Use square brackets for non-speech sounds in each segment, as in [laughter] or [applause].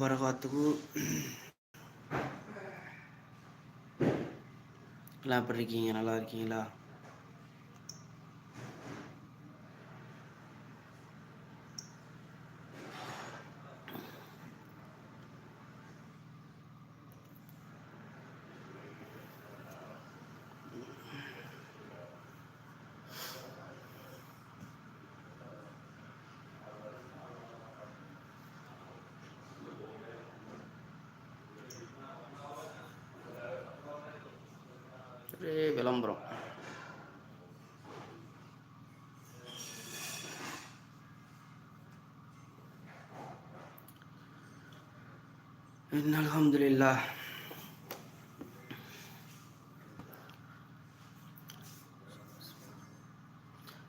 வரகாத்துக்கு எல்லாம் எப்படி இருக்கீங்க நல்லா இருக்கீங்களா விளம்பரம் إن الحمد لله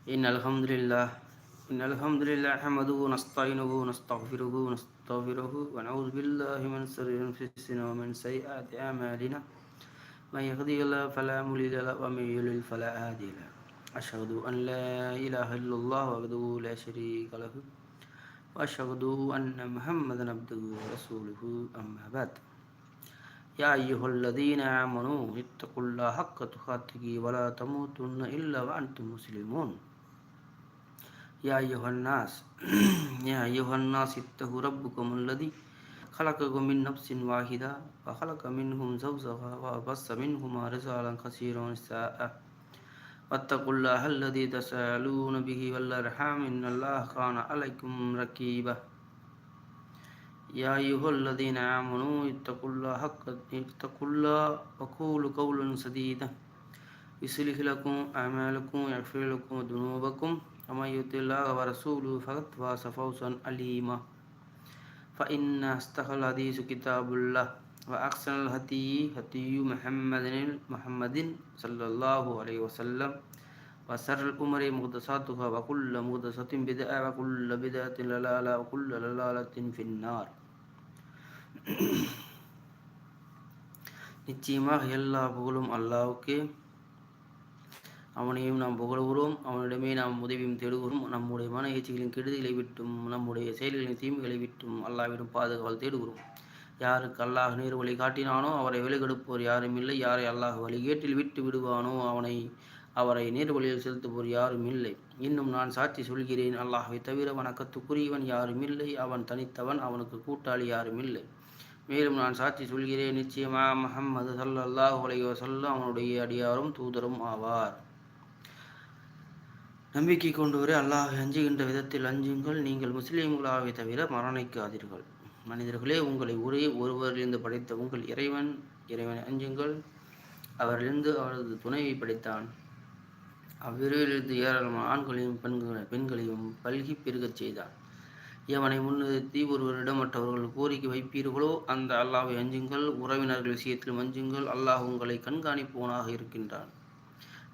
إن الحمد لله إن الحمد لله نحمده ونستعينه ونستغفره ونستغفره ونعوذ بالله من شر أنفسنا ومن سيئات أعمالنا من يهدي الله فلا مضل له ومن يضلل فلا هادي له. أشهد أن لا إله إلا الله وحده لا شريك له وأشهد أن محمدا عبده ورسوله. أما بعد يا أيها الذين آمنوا اتقوا الله حق تقاته ولا تموتن إلا وأنتم مسلمون. يا أيها الناس [clears throat] يا أيها الناس اتقوا ربكم الذي خلقكم من نفس واحدة وخلق منهم زوجها وبص منهما رجالا كثيرا ونساء. واتقوا الله الذي تسألون به والأرحام إن الله كان عليكم ركيبا. يا أيها الذين آمنوا اتقوا الله حق اتقوا الله وقولوا قولا سديدا. يصلح لكم أعمالكم ويغفر لكم ذنوبكم ومن يطع الله ورسوله فقد فاز فوزا عليما. فإن أصدق الحديث كتاب الله وأحسن الهدي هدي محمد محمد صلى الله عليه وسلم وسر الأمور محدثاتها وكل محدثة بدعة وكل بدعة ضلالة وكل ضلالة في النار நிச்சயமாக எல்லா புகழும் அல்லாவுக்கே அவனையும் நாம் புகழுகிறோம். அவனிடமே நாம் உதவியும் தேடுகிறோம். நம்முடைய மன இயற்சிகளின் கெடுதலை விட்டும் நம்முடைய செயல்களின் தீமைகளை விட்டும் அல்லாவிடம் பாதுகாவல் தேடுகிறோம். யாருக்கு அல்லாஹ் நேர் வழி காட்டினானோ அவரை விலகெடுப்போர் யாரும் இல்லை. யாரை அல்லாஹ் வழிகேட்டில் விட்டு விடுவானோ அவனை அவரை நேர் வழியில் செலுத்துவோர் யாரும் இல்லை. இன்னும் நான் சாட்சி சொல்கிறேன். அல்லாஹை தவிர வணக்கத்துக்குரியவன் யாரும் இல்லை. அவன் தனித்தவன் அவனுக்கு கூட்டாளி யாரும் இல்லை. மேலும் நான் சாட்சி சொல்கிறேன். நிச்சயமாக முகம்மது சல்லாஹ் உலக சொல்ல அவனுடைய அடியாரும் தூதரும் ஆவார். நம்பிக்கை கொண்டுவரே அல்லாஹ் அஞ்சுகின்ற விதத்தில் அஞ்சுங்கள். நீங்கள் முஸ்லீம்களாகவே தவிர மரணிக்காதீர்கள். மனிதர்களே உங்களை ஒரே ஒருவரிலிருந்து படைத்த உங்கள் இறைவன் இறைவனை அஞ்சுங்கள். அவரிலிருந்து அவரது துணையை படைத்தான். அவ்விரையிலிருந்து ஏராளமான ஆண்களையும் பெண்களை பெண்களையும் பல்கி பெருகச் செய்தான். எவனை முன்னிறுத்தி ஒருவரிடம் மற்றவர்கள் கோரிக்கை வைப்பீர்களோ அந்த அல்லாவை அஞ்சுங்கள். உறவினர்கள் விஷயத்தில் அஞ்சுங்கள். அல்லாஹ் உங்களை கண்காணிப்பவனாக இருக்கின்றான்.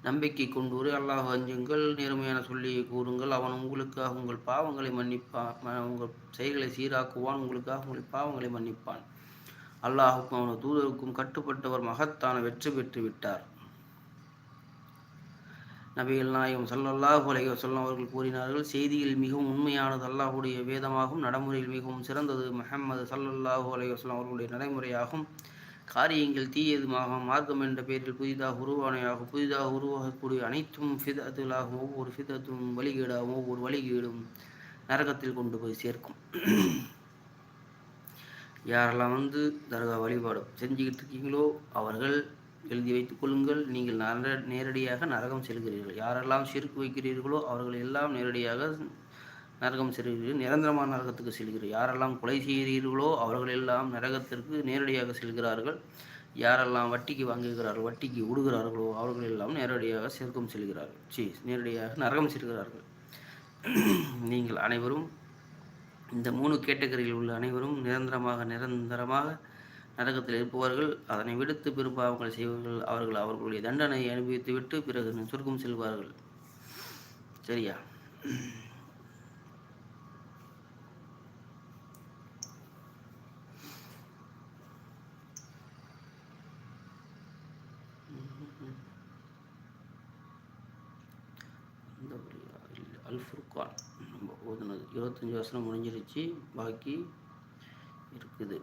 நம்பிக்கை கொண்டு அல்லாஹ் அஞ்சுங்கள் நேர்மையான சொல்லி கூறுங்கள். அவன் உங்களுக்காக உங்கள் பாவங்களை மன்னிப்பான். உங்கள் செயல்களை சீராக்குவான். உங்களுக்காக உங்கள் பாவங்களை மன்னிப்பான். அல்லாஹுக்கும் அவனது தூதருக்கும் கட்டுப்பட்டவர் மகத்தான வெற்றி பெற்று விட்டார். நபிகள் நாயகம் சல்லல்லாஹு அலைஹி வஸல்லம் அவர்கள் கூறினார்கள் செய்தியில் மிகவும் உண்மையானது அல்லாஹுடைய வேதமாகும். நடைமுறையில் மிகவும் சிறந்தது முஹம்மது சல்லல்லாஹு அலைஹி வஸல்லம் அவர்களுடைய நடைமுறையாகும். காரியங்கள் தீயதுமாக மார்க்கம் என்ற பெயரில் புதிதாக உருவானையாகும் புதிதாக உருவாகக்கூடிய அனைத்தும் ஃபிதத்துகளாகவும் ஒவ்வொரு ஃபிதத்தும் வழிகேடாகவும் ஒவ்வொரு வழிகேடும் நரகத்தில் கொண்டு போய் சேர்க்கும். யாரெல்லாம் வந்து தர்கா வழிபாடு செஞ்சுக்கிட்டு இருக்கீங்களோ அவர்கள் எழுதி வைத்துக் கொள்ளுங்கள். நீங்கள் நர நேரடியாக நரகம் செல்கிறீர்கள். யாரெல்லாம் சிறுக்கு வைக்கிறீர்களோ அவர்கள் எல்லாம் நேரடியாக நரகம் செல்கிறீர்கள் நிரந்தரமான நரகத்துக்கு செல்கிறீர்கள் யாரெல்லாம் கொலை செய்கிறீர்களோ அவர்கள் எல்லாம் நரகத்திற்கு நேரடியாக செல்கிறார்கள். யாரெல்லாம் வட்டிக்கு வாங்குகிறார்கள் வட்டிக்கு விடுகிறார்களோ அவர்கள் எல்லாம் நேரடியாக சேர்க்கம் செல்கிறார்கள் சி நேரடியாக நரகம் செல்கிறார்கள். நீங்கள் அனைவரும் இந்த மூணு கேட்டகரியில் உள்ள அனைவரும் நிரந்தரமாக நிரந்தரமாக நரகத்தில் இருப்பவர்கள் அதனை விடுத்து பெரும்பாவங்கள் செய்வர்கள் அவர்கள் அவர்களுடைய தண்டனை அனுபவித்து விட்டு பிறகு சொர்க்கம் செல்வார்கள். சரியா? அல் ஃபுர்கான் நம்ம ஓதுனது இருபத்தஞ்சி வசனம் முடிஞ்சிருச்சு பாக்கி இருக்குது.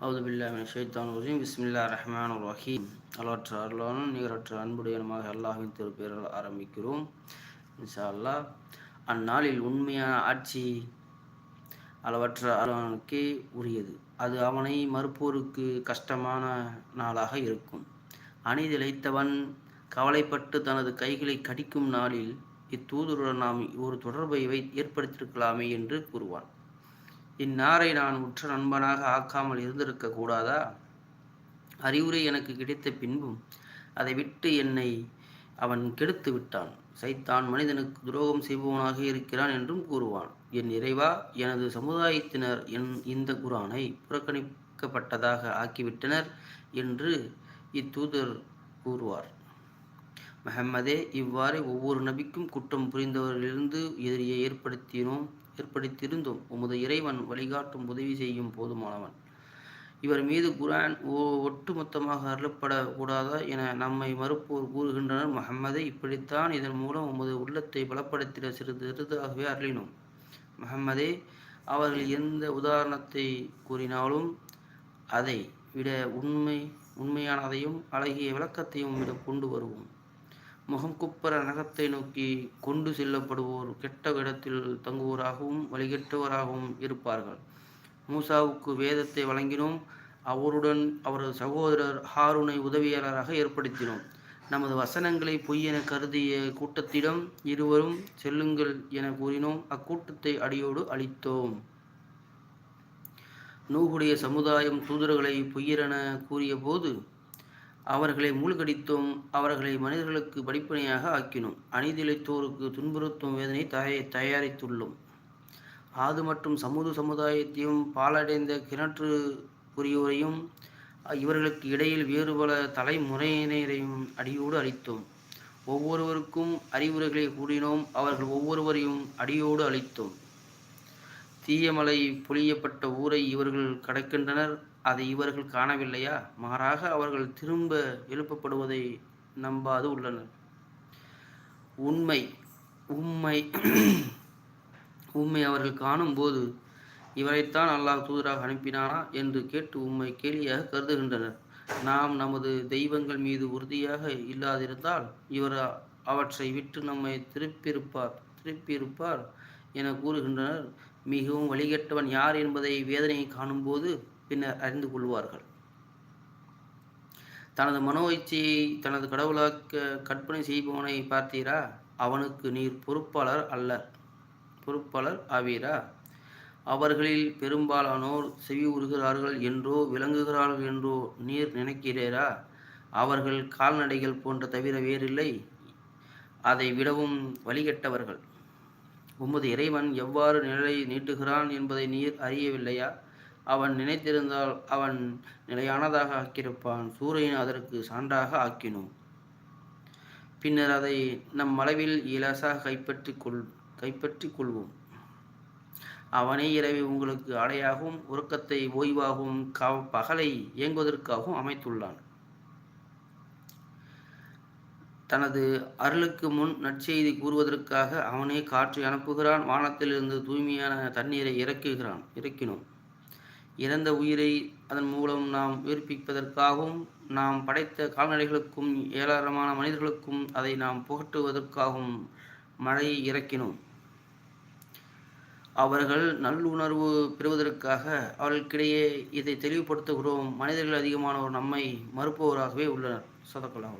அவது பில்லா ஷைத்தான் உசீம் பிஸ்மில்லா ரஹ்மான் ரஹீம். அளவற்ற அருளானும் நிகரற்ற அன்புடையனுமாக அல்லாஹின் திருப்பெயரால் ஆரம்பிக்கிறோம். இன்ஷா அல்லாஹ் அந்நாளில் உண்மையான ஆட்சி அளவற்ற அளவனுக்கே உரியது. அது அவனை மறுப்போருக்கு கஷ்டமான நாளாக இருக்கும். அணிதிழைத்தவன் கவலைப்பட்டு தனது கைகளை கடிக்கும் நாளில் இத்தூதருடன் நாம் ஒரு தொடர்பை வை ஏற்படுத்தியிருக்கலாமே என்று கூறுவான். இந்நாரை நான் உற்ற நண்பனாக ஆக்காமல் இருந்திருக்க கூடாதா? அறிவுரை எனக்கு கிடைத்த பின்பும் அதை விட்டு என்னை அவன் கெடுத்து விட்டான். சைத்தான் மனிதனுக்கு துரோகம் செய்பவனாக இருக்கிறான் என்றும் கூறுவான். என் இறைவா எனது சமுதாயத்தினர் என் இந்த குரானை புறக்கணிக்கப்பட்டதாக ஆக்கிவிட்டனர் என்று இத்தூதர் கூறுவார். மஹம்மதே இவ்வாறு ஒவ்வொரு நபிக்கும் குற்றம் புரிந்தவர்களிலிருந்து எதிரியை ஏற்படுத்தினோம் ஏற்படுத்தியிருந்தோம். உமது இறைவன் வழிகாட்டும் உதவி செய்யும் போதுமானவன். இவர் மீது குரான் ஒட்டுமொத்தமாக அருளப்பட கூடாதா என நம்மை மறுப்போர் கூறுகின்றனர். மஹம்மதை இப்படித்தான் இதன் மூலம் உமது உள்ளத்தை பலப்படுத்திட சிறிது சிறிதாகவே அருளினோம். முகம்மதே அவர்கள் எந்த உதாரணத்தை கூறினாலும் அதை விட உண்மை உண்மையானதையும் அழகிய விளக்கத்தையும் விட கொண்டு வருவோம். முகம் குப்பர நகத்தை நோக்கி கொண்டு செல்லப்படுவோர் கெட்ட இடத்தில் தங்குவோராகவும் வழிகெட்டவராகவும் இருப்பார்கள். மூசாவுக்கு வேதத்தை வழங்கினோம். அவருடன் அவரது சகோதரர் ஹாரூனை உதவியாளராக ஏற்படுத்தினோம். நமது வசனங்களை பொய் என கருதிய கூட்டத்திடம் இருவரும் செல்லுங்கள் என கூறினோம். அக்கூட்டத்தை அடியோடு அளித்தோம் நூகுடைய சமுதாயம் தூதர்களை பொய்யரென கூறிய போது அவர்களை மூழ்கடித்தோம். அவர்களை மனிதர்களுக்கு படிப்பனையாக ஆக்கினோம். அநீதிழைத்தோருக்கு துன்புறுத்தும் வேதனை தய தயாரித்துள்ளோம். ஆது மற்றும் சமூக சமுதாயத்தையும் பாலடைந்த கிணற்று புரியோரையும் இவர்களுக்கு இடையில் வேறு பல தலைமுறையினரையும் அடியோடு அளித்தோம் ஒவ்வொருவருக்கும் அறிவுரைகளை கூறினோம். அவர்கள் ஒவ்வொருவரையும் அடியோடு அளித்தோம் தீயமலை பொழியப்பட்ட ஊரை இவர்கள் கடக்கின்றனர். அதை இவர்கள் காணவில்லையா? மாறாக அவர்கள் திரும்ப எழுப்பப்படுவதை நம்பாது உள்ளனர். உண்மை உண்மை உண்மை அவர்கள் காணும்போது இவரைத்தான் அல்லாஹ் தூதராக அனுப்பினானா என்று கேட்டு உம்மை கேலியாக கருதுகின்றனர். நாம் நமது தெய்வங்கள் மீது உறுதியாக இல்லாதிருந்தால் இவர் அவற்றை விட்டு நம்மை திருப்பியிருப்பார் திருப்பியிருப்பார் என கூறுகின்றனர். மிகவும் வழிகட்டவன் யார் என்பதை வேதனையை காணும்போது பின்னர் அறிந்து கொள்வார்கள். தனது மனோ இச்சையை தனது கடவுளாக்க கற்பனை செய்பவனை பார்த்தீரா? அவனுக்கு நீர் பொறுப்பாளர் அல்ல பொறுப்பாளர் ஆவீரா? அவர்களில் பெரும்பாலானோர் செவி உறுகிறார்கள் என்றோ விளங்குகிறார்கள் என்றோ நீர் நினைக்கிறீரா? அவர்கள் கால்நடைகள் போன்ற தவிர வேறில்லை. அதை விடவும் வழிகட்டவர்கள். உமது இறைவன் எவ்வாறு நிலை நீட்டுகிறான் என்பதை நீர் அறியவில்லையா? அவன் நினைத்திருந்தால் அவன் நிலையானதாக ஆக்கியிருப்பான். சூரியன் அதற்கு சான்றாக ஆக்கினோம். பின்னர் அதை நம் அளவில் இலசாக கைப்பற்றி கொள் கைப்பற்றி கொள்வோம். அவனே இரவை உங்களுக்கு அடையாகவும் உறக்கத்தை ஓய்வாகவும் க பகலை இயங்குவதற்காகவும் அமைத்துள்ளான். தனது அருளுக்கு முன் நற்செய்தி கூறுவதற்காக அவனே காற்றை அனுப்புகிறான் வானத்திலிருந்து தூய்மையான தண்ணீரை இறக்குகிறான் இறக்கினோம். இறந்த உயிரை அதன் மூலம் நாம் உயிர்ப்பிப்பதற்காகவும் நாம் படைத்த கால்நடைகளுக்கும் ஏராளமான மனிதர்களுக்கும் அதை நாம் புகட்டுவதற்காகவும் மழையை இறக்கினோம். அவர்கள் நல்லுணர்வு பெறுவதற்காக அவர்களுக்கிடையே இதை தெளிவுபடுத்துகிறோம். மனிதர்கள் அதிகமானவர் நம்மை மறுப்பவராகவே உள்ளனர். சதக்கலாம்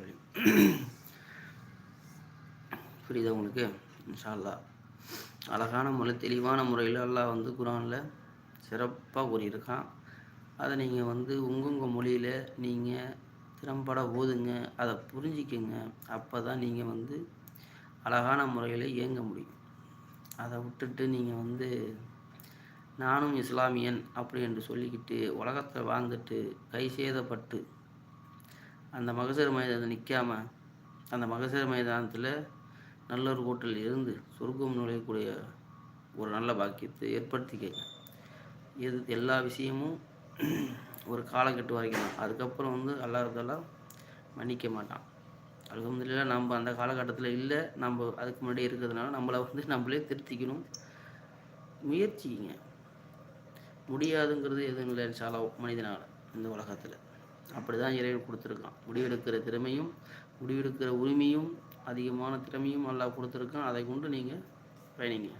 புரியுதா உங்களுக்கு? இன்ஷால்லா அழகான முறை தெளிவான முறையில் எல்லாம் வந்து குரானில் சிறப்பாக கூறியிருக்கான். அதை நீங்கள் வந்து உங்கவுங்க மொழியில் நீங்கள் திறம்பட ஓதுங்க அதை புரிஞ்சிக்கங்க. அப்போ தான் நீங்கள் வந்து அழகான முறையில் இயங்க முடியும். அதை விட்டுட்டு நீங்கள் வந்து நானும் இஸ்லாமியன் அப்படி என்று சொல்லிக்கிட்டு உலகத்தை வாழ்ந்துட்டு கை சேதப்பட்டு அந்த மகசர் மைதானத்தில் நிற்காமல் அந்த மகசர் மைதானத்தில் நல்லொரு கூட்டில் இருந்து சொர்க்கம் நுழையக்கூடிய ஒரு நல்ல பாக்கியத்தை ஏற்படுத்திக்க. இது எல்லா விஷயமும் ஒரு காலக்கட்டு வரைக்கும் அதுக்கப்புறம் வந்து அல்லாததெல்லாம் மன்னிக்க மாட்டான். அலகம்துல்லா நம்ம அந்த காலகட்டத்தில் இல்லை நம்ம அதுக்கு முன்னாடி இருக்கிறதுனால நம்மளை வந்து நம்மளே திருத்திக்கணும் முயற்சிங்க முடியாதுங்கிறது எதுவும் இல்லை சாலோ மனிதனால் இந்த உலகத்தில் அப்படி தான் இறைவன் கொடுத்துருக்கான் முடிவெடுக்கிற திறமையும் முடிவெடுக்கிற உரிமையும் அதிகமான திறமையும் நல்லா கொடுத்துருக்கான் அதை கொண்டு நீங்கள் பயணிங்க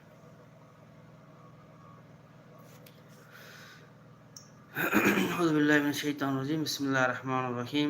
أعوذ بالله من الشيطان الرجيم بسم الله الرحمن الرحيم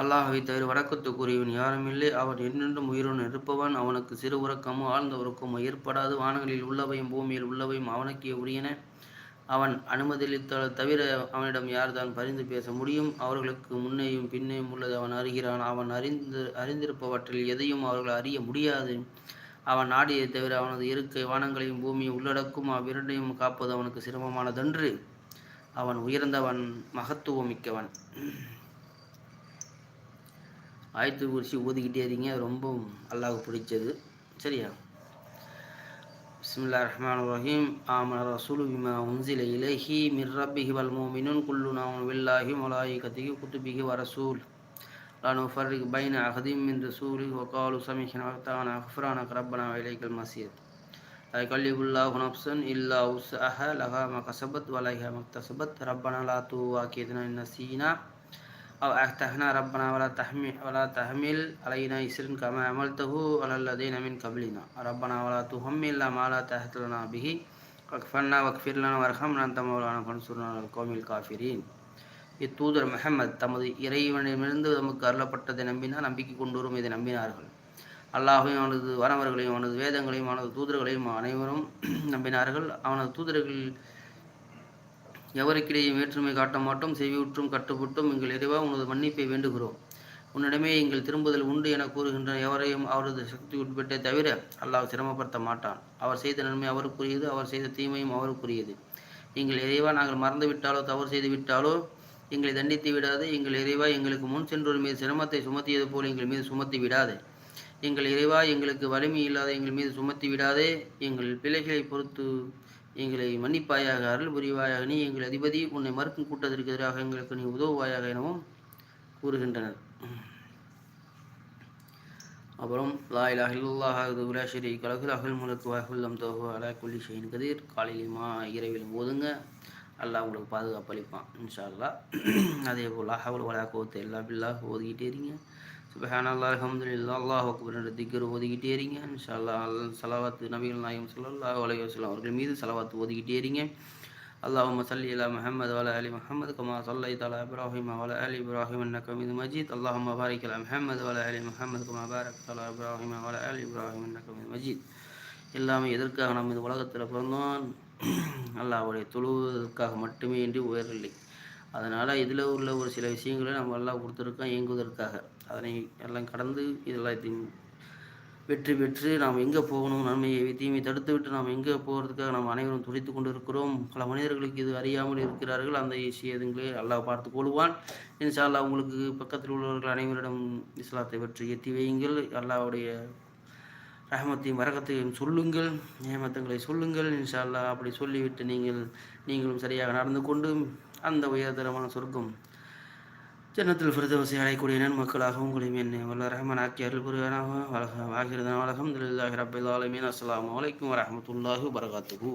அல்லாஹை தவிர வடக்கத்துக்குரியவன் யாரும் இல்லை. அவன் என்னென்றும் உயிருடன் இருப்பவன். அவனுக்கு சிறு உறக்கமோ ஆழ்ந்த உறக்கமோ ஏற்படாது. வானங்களில் உள்ளவையும் பூமியில் உள்ளவையும் அவனுக்கே உரியன. அவன் அனுமதியளித்தால் தவிர அவனிடம் யார்தான் பரிந்து பேச முடியும்? அவர்களுக்கு முன்னேயும் பின்னேயும் உள்ளது. அவன் அறிகிறான். அவன் அறிந்து அறிந்திருப்பவற்றில் எதையும் அவர்கள் அறிய முடியாது. அவன் நாடியை தவிர அவனது இருக்கை வானங்களையும் பூமியை உள்ளடக்கும். அவ்விரண்டையும் காப்பது அவனுக்கு சிரமமானதன்று. அவன் உயர்ந்தவன் மகத்துவம் மிக்கவன் ஆயத்து குறிச்சி ஊதிக்கிட்டே இருங்க ரொம்ப அல்லாஹ் பிடிச்சது. சரியா? பிஸ்மில்லா ரஹ்மான் ரஹீம். ஆமன ரசூலு பிமா உன்சில இலஹி மிர்ரபிஹி வல்மோ மோமினுன் குல்லு நான் வில்லாஹி மலாயி கத்திகி குத்துபிகி வரசூல் லானு ஃபர்ரிக் பைன அஹதீம் மின் ரசூலி வகாலு சமிஹின் வக்தான அஃப்ரான கரப்பனா இலைக்கல் மசீர். கல்லிபுல்லாஹு நப்சன் இல்லா உஸ் அஹ லஹா மகசபத் வலஹா மக்தசபத் ரப்பனா லா தூவாக்கியதுனா இன்ன சீனா. أو أحتهنا ربنا ولا تحمل ولا تحمل علينا إسر كما عملته على الذين من قبلنا ربنا ولا تحملنا ما لا تحت لنا به واغفرنا واغفر لنا وارحمنا أنت مولانا فانصرنا على القوم الكافرين இத்தூதர் முகமது தமது இறைவனிடமிருந்து நமக்கு அருளப்பட்டதை நம்பினால் நம்பிக்கை கொண்டு வரும் இதை நம்பினார்கள் அல்லாஹையும் அவனது வரவர்களையும் அவனது வேதங்களையும் அவனது தூதர்களையும் அனைவரும் நம்பினார்கள் அவனது தூதர்கள் எவருக்கிடையே வேற்றுமை காட்ட மாட்டோம் செவியுற்றும் கட்டுப்பட்டும் எங்கள் இறைவா உனது மன்னிப்பை வேண்டுகிறோம். உன்னிடமே எங்கள் திரும்புதல் உண்டு என கூறுகின்ற எவரையும் அவரது சக்தி உட்பட்டே தவிர அல்லாஹ் சிரமப்படுத்த மாட்டான். அவர் செய்த நன்மை அவருக்குரியது அவர் செய்த தீமையும் அவருக்குரியது. எங்கள் இறைவா நாங்கள் மறந்துவிட்டாலோ தவறு செய்து விட்டாலோ எங்களை தண்டித்து விடாது. எங்கள் இறைவா எங்களுக்கு முன் சென்றோர் மீது சிரமத்தை சுமத்தியது போல் எங்கள் மீது சுமத்தி விடாது. எங்கள் இறைவா எங்களுக்கு வலிமை இல்லாத எங்கள் மீது சுமத்தி விடாதே. எங்கள் பிள்ளைகளை பொறுத்து எங்களை மன்னிப்பாயாக அருள் புரிவாயாக நீ எங்கள் அதிபதி உன்னை மறுக்கும் கூட்டத்திற்கு எதிராக எங்களுக்கு நீ உதவுவாயாக எனவும் கூறுகின்றனர். அப்புறம் லாயில் இல்லல்லாஹ் உலா ஷரி கலகுல் அகல் முலக்கு வாகுல்லம் தோஹு அலா குல்லி ஷெயின் கதிர். காலையிலுமா இரவிலும் ஓதுங்க அல்லாஹ் உங்களுக்கு பாதுகாப்பு அளிப்பான் இன்ஷா அல்லா அதே போல் அஹவுல் வலா கோத்து எல்லா பில்லா ஓதிக்கிட்டே இருங்க. சுபஹான் அல்லா அலமதுல்லா அல்லாஹ் அக்பர்ன்ற திக்கர் ஓதிக்கிட்டே இருங்க. இன்ஷால்லா சலவாத்து நபிகள் நாயகம் சல்லா அலி வஸ்லாம் அவர்கள் மீது சலவாத்து ஓதிக்கிட்டே இருங்க. அல்லாஹ் சல்லி அலா முஹமது வல அலி முஹமது கமா சல்லை தலா இப்ராஹிம் வல அலி இப்ராஹிம் அன்னக் மஜித் மஜீத். அல்லாஹும் பாரிக் அலா முஹமது வல அலி முஹமது கமா பாரக் தலா இப்ராஹிம் வல அலி இப்ராஹிம் அன்னக் மீது மஜீத். எல்லாமே எதற்காக நாம் இந்த உலகத்தில் பிறந்தோம்? அல்லாஹுடைய தொழுவதற்காக மட்டுமே இன்றி உயரவில்லை. அதனால் இதில் உள்ள ஒரு சில விஷயங்களை நம்ம எல்லாம் கொடுத்துருக்கோம் இயங்குவதற்காக. அதனை எல்லாம் கடந்து இதெல்லாம் வெற்றி பெற்று நாம் எங்கே போகணும்? நன்மையை தீமை தடுத்து விட்டு நாம் எங்கே போகிறதுக்காக நாம் அனைவரும் துடித்து கொண்டு இருக்கிறோம் பல மனிதர்களுக்கு இது அறியாமல் இருக்கிறார்கள். அந்த விஷயங்களை அல்லாஹ் பார்த்து கொள்வான். இன்ஷால்லா உங்களுக்கு பக்கத்தில் உள்ளவர்கள் அனைவரிடம் இஸ்லாத்தை பற்றி எத்தி வையுங்கள். அல்லாவுடைய ரஹமத்தையும் வரகத்தையும் சொல்லுங்கள். நியமத்தங்களை சொல்லுங்கள். இன்ஷால்லா அப்படி சொல்லிவிட்டு நீங்கள் நீங்களும் சரியாக நடந்து கொண்டு அந்த உயர்தரமான சொர்க்கம் ஜன்னத்தில் ஃபிரதவசி அடையக்கூடிய நன்மக்களாக உங்களையும் என்னை வல்ல ரஹமன் ஆக்கி அருள் புரியானாக வழக வாகிறதன் வழகம் ரப்பில் ஆலமீன். அஸ்லாம் வலைக்கம் வரமத்துல்லாஹு வரகாத்துகு